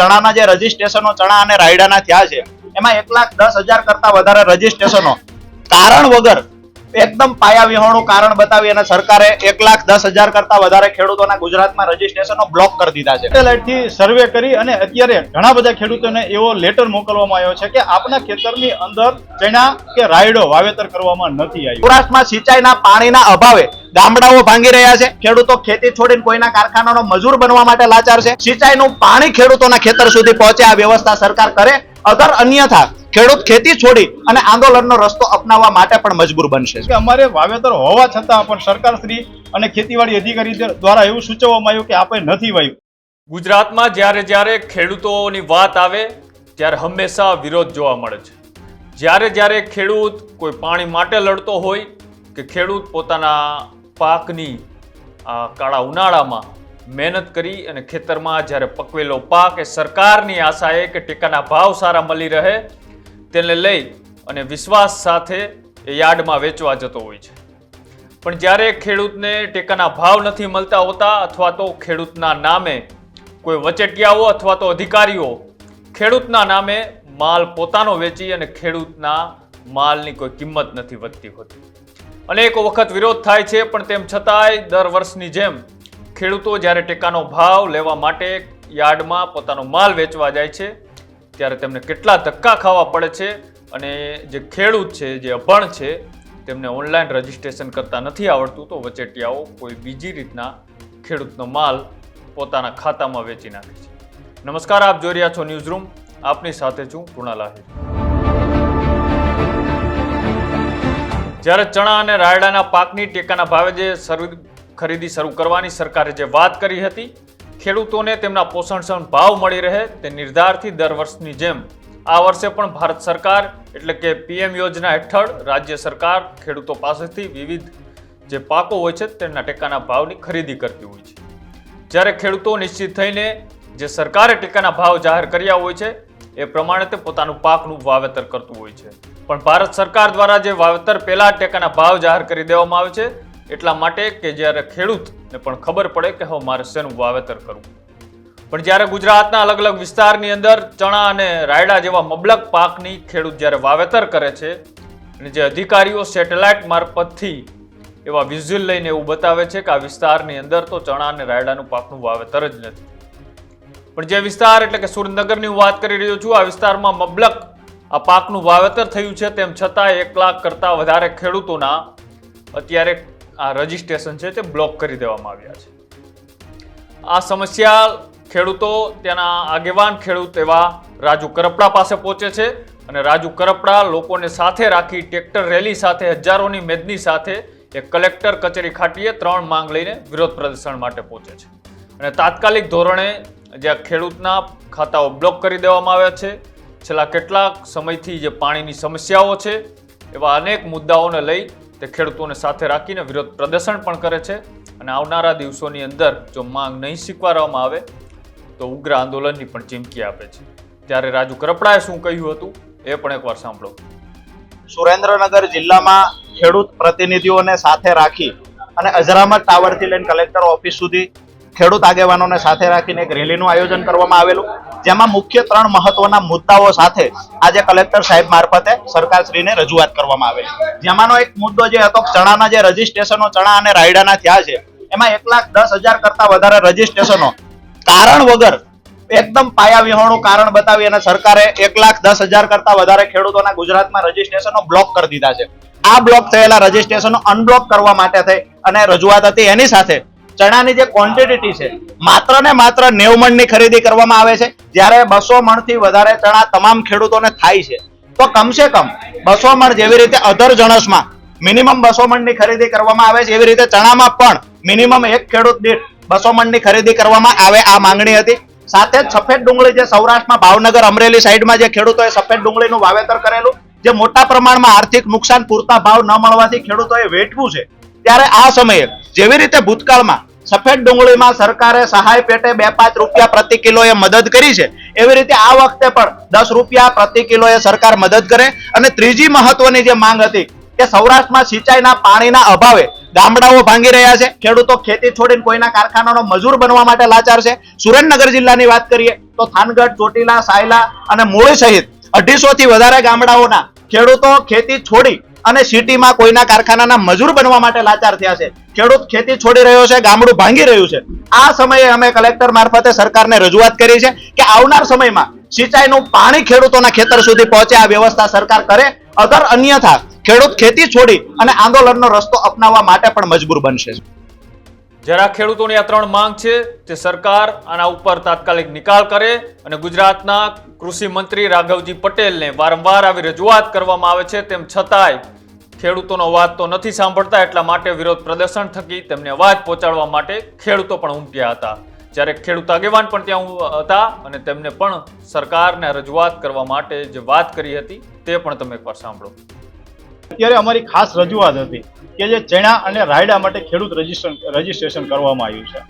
ચણાના જે રજીસ્ટ્રેશનો ચણા અને રાયડાના થયા છે, એમાં એક લાખ દસ હજાર કરતા વધારે રજીસ્ટ્રેશનો. કારણ વગર એકદમ પાયા વિહોણું કારણ બતાવી અને સરકારે એક લાખ દસ હજાર કરતા વધારે ખેડૂતોના ગુજરાતમાં રજીસ્ટ્રેશનો બ્લોક કરી દીધા છે. સેટેલાઇટથી સર્વે કરી અને અત્યારે ઘણા બધા ખેડૂતોને એવો લેટર મોકલવામાં આવ્યો છે કે આપના ખેતરની અંદર ચણા કે રાયડો વાવેતર કરવામાં નથી આવ્યું. સૌરાષ્ટ્રમાં સિંચાઈના પાણીના અભાવે ગામડાઓ ભાંગી રહ્યા છે. ખેડૂતો ખેતી છોડીને કોઈના કારખાનાનો મજૂર બનવા માટે લાચાર છે. સિંચાઈનું પાણી ખેડૂતોના ખેતર સુધી પહોંચે આ વ્યવસ્થા સરકાર કરે. અગર અન્યથા ખેડૂત ખેતી છોડી અને આંદોલનનો રસ્તો અપનાવવા માટે પણ મજબૂર બનશે. કે અમારે વાવેતર હોવા છતાં પણ સરકારશ્રી અને ખેતીવાડી અધિકારી દ્વારા એવું સૂચવવામાં આવ્યું કે આપણે નથી વાયું ગુજરાતમાં જ્યારે જ્યારે ખેડૂતોની વાત આવે ત્યારે હંમેશા વિરોધ જોવા મળે છે. જ્યારે જ્યારે ખેડૂત કોઈ પાણી માટે લડતો હોય કે ખેડૂત પોતાના પાકની કાળા ઉનાળામાં મહેનત કરી અને ખેતરમાં જ્યારે પકવેલો પાક એ સરકારની આશાએ કે ટેકાના ભાવ સારા મળી રહે, તેને લઈ અને વિશ્વાસ સાથે એ યાર્ડમાં વેચવા જતો હોય છે. પણ જ્યારે ખેડૂતને ટેકાના ભાવ નથી મળતા હોતા અથવા તો ખેડૂતના નામે કોઈ વચેટિયાઓ અથવા તો અધિકારીઓ ખેડૂતના નામે માલ પોતાનો વેચી અને ખેડૂતના માલની કોઈ કિંમત નથી વધતી હોતી. અનેક વખત વિરોધ થાય છે, પણ તેમ છતાંય દર વર્ષની જેમ ખેડૂતો જ્યારે ટેકાનો ભાવ લેવા માટે યાર્ડમાં પોતાનો માલ વેચવા જાય છે, ત્યારે તેમને કેટલા ધક્કા ખાવા પડે છે અને જે ખેડૂત છે, જે અભણ છે, તેમને ઓનલાઈન રજીસ્ટ્રેશન કરતા નથી આવડતું, તો વચેટિયાઓ કોઈ બીજી રીતના ખેડૂતનો માલ પોતાના ખાતામાં વેચી નાખે છે. નમસ્કાર, આપ જોઈ રહ્યા છો ન્યૂઝ રૂમ આપની સાથે છું કૃણાલ આહિર જ્યારે ચણા અને રાયડાના પાકની ટેકાના ભાવે જે ખરીદી શરૂ કરવાની સરકારે જે વાત કરી હતી, ખેડૂતોને તેમના પોષણક્ષમ ભાવ મળી રહે તે નિર્ધારથી દર વર્ષની જેમ. આ વર્ષે પણ ભારત સરકાર એટલે કે પીએમ યોજના હેઠળ રાજ્ય સરકાર ખેડૂતો પાસેથી વિવિધ જે પાકો હોય છે તેમના ટેકાના ભાવની ખરીદી કરતી હોય છે. જ્યારે ખેડૂતો નિશ્ચિત થઈને જે સરકારે ટેકાના ભાવ જાહેર કર્યા હોય છે, એ પ્રમાણે તે પોતાનું પાકનું વાવેતર કરતું હોય છે. પણ ભારત સરકાર દ્વારા જે વાવેતર પહેલા ટેકાના ભાવ જાહેર કરી દેવામાં આવે છે, એટલા માટે કે જ્યારે ખેડૂતને પણ ખબર પડે કે હવે મારે શેનું વાવેતર કરવું. પણ જ્યારે ગુજરાતના અલગ અલગ વિસ્તારની અંદર ચણા અને રાયડા જેવા મબલક પાકની ખેડૂત જ્યારે વાવેતર કરે છે, અને જે અધિકારીઓ સેટેલાઇટ મારફતથી એવા વિઝ્યુઅલ લઈને એવું બતાવે છે કે આ વિસ્તારની અંદર તો ચણા અને રાયડાનું પાકનું વાવેતર જ નથી. પણ જે વિસ્તાર એટલે કે સુરેન્દ્રનગરની હું વાત કરી રહ્યો છું, આ વિસ્તારમાં મબલક આ પાકનું વાવેતર થયું છે, તેમ છતાં એક લાખ કરતાં વધારે ખેડૂતોના અત્યારે આ રજિસ્ટ્રેશન છે તે બ્લોક કરી દેવામાં આવ્યા છે. આ સમસ્યા ખેડૂતો, તેના આગેવાન ખેડૂત એવા રાજુ કરપડા પાસે પહોંચે છે અને રાજુ કરપડા લોકોને સાથે રાખી ટ્રેક્ટર રેલી સાથે, હજારોની મેદની સાથે એક કલેક્ટર કચેરી ખાટીએ ત્રણ માંગ લઈને વિરોધ પ્રદર્શન માટે પહોંચે છે. અને તાત્કાલિક ધોરણે જ્યાં ખેડૂતના ખાતાઓ બ્લોક કરી દેવામાં આવ્યા છે છેલ્લા કેટલાક સમયથી જે પાણીની સમસ્યાઓ છે, એવા અનેક મુદ્દાઓને લઈ તે ખેડૂતોને સાથે રાખીને વિરોધ પ્રદર્શન પણ કરે છે અને આવનારા દિવસોની અંદર જો માંગ નહીં સ્વીકારવામાં આવે, તો ઉગ્ર આંદોલનની પણ ચીમકી આપે છે. ત્યારે રાજુ કરપડાએ શું કહ્યું હતું, એ પણ એકવાર સાંભળો. સુરેન્દ્રનગર જિલ્લામાં ખેડૂત પ્રતિનિધિઓને સાથે રાખી અને અજરામત ટાવરથી લઈને કલેક્ટર ઓફિસ સુધી ખેડૂત આગેવાનોને સાથે રાખીને એક રેલીનું આયોજન કરવામાં આવેલું. જેમાં મુખ્ય ત્રણ મહત્વના મુદ્દાઓ સાથે આજે કલેક્ટર સાહેબ મારફતે સરકારશ્રીને રજૂઆત કરવામાં આવેલી. જેમાંનો એક મુદ્દો જે હતો ચણાના જે રજીસ્ટ્રેશનો, ચણા અને રાયડાના થયા છે, એમાં એક લાખ દસ હજાર કરતા વધારે રજીસ્ટ્રેશનો. કારણ વગર એકદમ પાયા વિહોણું કારણ બતાવી અને સરકારે એક લાખ દસ હજાર કરતા વધારે ખેડૂતોના ગુજરાતમાં રજીસ્ટ્રેશનો બ્લોક કરી દીધા છે. આ બ્લોક થયેલા રજીસ્ટ્રેશનો અનબ્લોક કરવા માટે થઈ અને રજૂઆત હતી એની સાથે ચણાની જે ક્વોન્ટિટી છે, માત્ર ને માત્ર નેવ મણની ખરીદી કરવામાં આવે છે. જ્યારે બસો મણથી વધારે ચણા તમામ ખેડૂતોને થાય છે. તો કમસે કમ બસો મણ જેવી રીતે અધર જણસમાં મિનિમમ બસો મણની ખરીદી કરવામાં આવે છે. એવી રીતે ચણામાં પણ મિનિમમ એક ખેડૂત દીઠ બસો મણની ખરીદી કરવામાં આવે આ માંગણી હતી. સાથે જ સફેદ ડુંગળી જે સૌરાષ્ટ્રમાં ભાવનગર અમરેલી સાઈડમાં જે ખેડૂતોએ સફેદ ડુંગળીનું વાવેતર કરેલું, જે મોટા પ્રમાણમાં આર્થિક નુકસાન પૂરતા ભાવ ન મળવાથી ખેડૂતોએ વેઠવું છે. ત્યારે આ સમયે જેવી રીતે ભૂતકાળમાં સફેદ ડુંગળીમાં સરકારે સહાય પેટે બે પાંચ રૂપિયા પ્રતિ કિલોએ મદદ કરી છે. એવી રીતે આ વખતે પણ દસ રૂપિયા પ્રતિ કિલોએ સરકાર મદદ કરે અને ત્રીજી મહત્વની જે માંગ હતી કે સૌરાષ્ટ્રમાં સિંચાઈના પાણીના અભાવે ગામડાઓ ભાંગી રહ્યા છે. ખેડૂતો ખેતી છોડીને કોઈના કારખાનાનો મજૂર બનવા માટે લાચાર છે. સુરેન્દ્રનગર જિલ્લાની વાત કરીએ તો થાનગઢ, ચોટીલા, સાયલા અને મૂળી સહિત અઢીસો થી વધારે ગામડાઓના ખેડૂતો ખેતી છોડી અને સિટીમાં કોઈના કારખાનાના મજૂર બનવા માટે લાચાર થયા છે. ખેડૂત ખેતી છોડી રહ્યો છે, ગામડું ભાંગી રહ્યું છે. આ સમયે અમે કલેક્ટર મારફતે સરકારને રજૂઆત કરી છે કે આવનાર સમયમાં સિંચાઈનું પાણી ખેડૂતોના ખેતર સુધી પહોંચે, આ વ્યવસ્થા સરકાર કરે. અગર અન્યથા ખેડૂત ખેતી છોડી અને આંદોલનનો રસ્તો અપનાવવા માટે પણ મજબૂર બનશે. જ્યારે આ ખેડૂતોની આ ત્રણ માંગ છે, તે સરકાર આના ઉપર તાત્કાલિક નિકાલ કરે અને ગુજરાતના કૃષિ મંત્રી રાઘવજી પટેલને વારંવાર આવી રજૂઆત કરવામાં આવે છે, તેમ છતાંય ખેડૂતોનો અવાજ તો નથી સાંભળતા, એટલા માટે વિરોધ પ્રદર્શન થકી તેમને અવાજ પહોંચાડવા માટે ખેડૂતો પણ ઉમટ્યા હતા. જ્યારે ખેડૂત આગેવાન પણ ત્યાં હતા અને તેમને પણ સરકારને રજૂઆત કરવા માટે જે વાત કરી હતી, તે પણ તમે એકવાર સાંભળો. અત્યારે અમારી ખાસ રજૂઆત હતી કે જે ચણા અને રાયડા માટે ખેડૂત રજીસ્ટ્રેશન રજીસ્ટ્રેશન કરવામાં આવ્યું છે.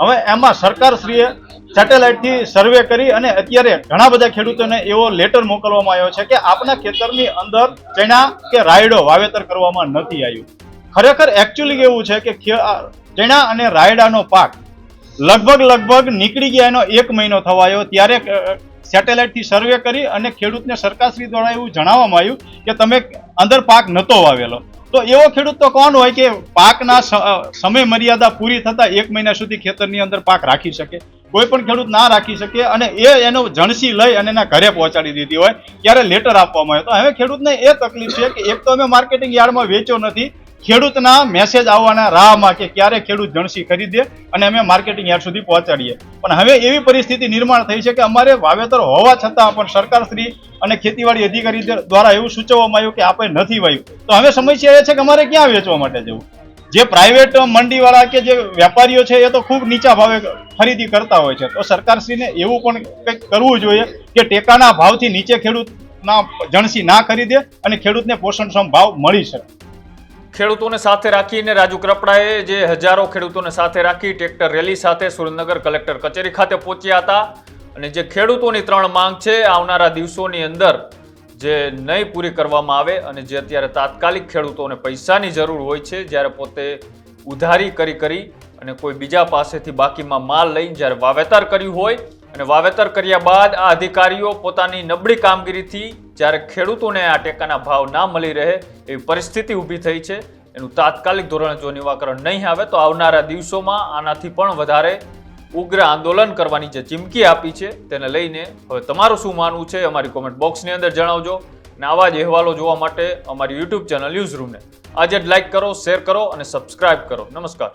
હવે એમાં સરકારશ્રીએ સેટેલાઇટથી સર્વે કરી અને અત્યારે ઘણા બધા ખેડૂતોને એવો લેટર મોકલવામાં આવ્યો છે કે આપના ખેતરની અંદર ચણા કે રાયડો વાવેતર કરવામાં નથી આવ્યું. ખરેખર એકચ્યુઅલી એવું છે કે ચણા અને રાયડાનો પાક લગભગ લગભગ નીકળી ગયા એનો એક મહિનો થવાયો ત્યારે સેટેલાઇટથી સર્વે કરી અને ખેડૂતને સરકારશ્રી દ્વારા એવું જણાવવામાં આવ્યું કે તમે અંદર પાક નહોતો વાવેલો. તો એવો ખેડૂત તો કોણ હોય કે પાકના સમય મર્યાદા પૂરી થતા એક મહિના સુધી ખેતરની અંદર પાક રાખી શકે? કોઈ પણ ખેડૂત ના રાખી શકે અને એ એનો જણસી લઈ અને એના ઘરે પહોંચાડી દીધી હોય, ત્યારે લેટર આપવામાં આવ્યો. તો હવે ખેડૂતને એ તકલીફ છે કે એક તો અમે માર્કેટિંગ યાર્ડમાં વેચ્યો નથી ખેડૂતના મેસેજ આવવાના રાહમાં કે ક્યારે ખેડૂત જણસી ખરીદે અને અમે માર્કેટિંગ યાર્ડ સુધી પહોંચાડીએ. પણ હવે એવી પરિસ્થિતિ નિર્માણ થઈ છે કે અમારે વાવેતર હોવા છતાં પણ સરકારશ્રી અને ખેતીવાડી અધિકારી દ્વારા એવું સૂચવવામાં આવ્યું કે આપણે નથી વાયું તો હવે સમસ્યા એ છે કે અમારે ક્યાં વેચવા માટે જવું? જે પ્રાઇવેટ મંડીવાળા કે જે વેપારીઓ છે એ તો ખૂબ નીચા ભાવે ખરીદી કરતા હોય છે. તો સરકારશ્રીને એવું પણ કંઈક કરવું જોઈએ કે ટેકાના ભાવથી નીચે ખેડૂતના જણસી ના ખરીદે અને ખેડૂતને પોષણક્ષમ ભાવ મળી શકે. ખેડૂતોને સાથે રાખીને રાજુ કરપડાએ જે હજારો ખેડૂતોને સાથે રાખી ટ્રેક્ટર રેલી સાથે સુરેન્દ્રનગર કલેક્ટર કચેરી ખાતે પહોંચ્યા હતા. અને જે ખેડૂતોની ત્રણ માંગ છે આવનારા દિવસોની અંદર જે નહીં પૂરી કરવામાં આવે અને જે અત્યારે તાત્કાલિક ખેડૂતોને પૈસાની જરૂર હોય છે, જ્યારે પોતે ઉધારી કરી કરી અને કોઈ બીજા પાસેથી બાકીમાં માલ લઈને જ્યારે વાવેતર કર્યું હોય અને વાવેતર કર્યા બાદ આ અધિકારીઓ પોતાની નબળી કામગીરીથી જ્યારે ખેડૂતોને આ ટેકાના ભાવ ના મળી રહે એવી પરિસ્થિતિ ઊભી થઈ છે, એનું તાત્કાલિક ધોરણે જો નિવાકરણ નહીં આવે તો આવનારા દિવસોમાં આનાથી પણ વધારે ઉગ્ર આંદોલન કરવાની જે ચીમકી આપી છે તેને લઈને હવે તમારું શું માનવું છે અમારી કોમેન્ટ બોક્સની અંદર જણાવજો અને આવા જ અહેવાલો જોવા માટે અમારી યુટ્યુબ ચેનલ ન્યૂઝ રૂમને આજે જ લાઈક કરો શેર કરો અને સબસ્ક્રાઇબ કરો. નમસ્કાર.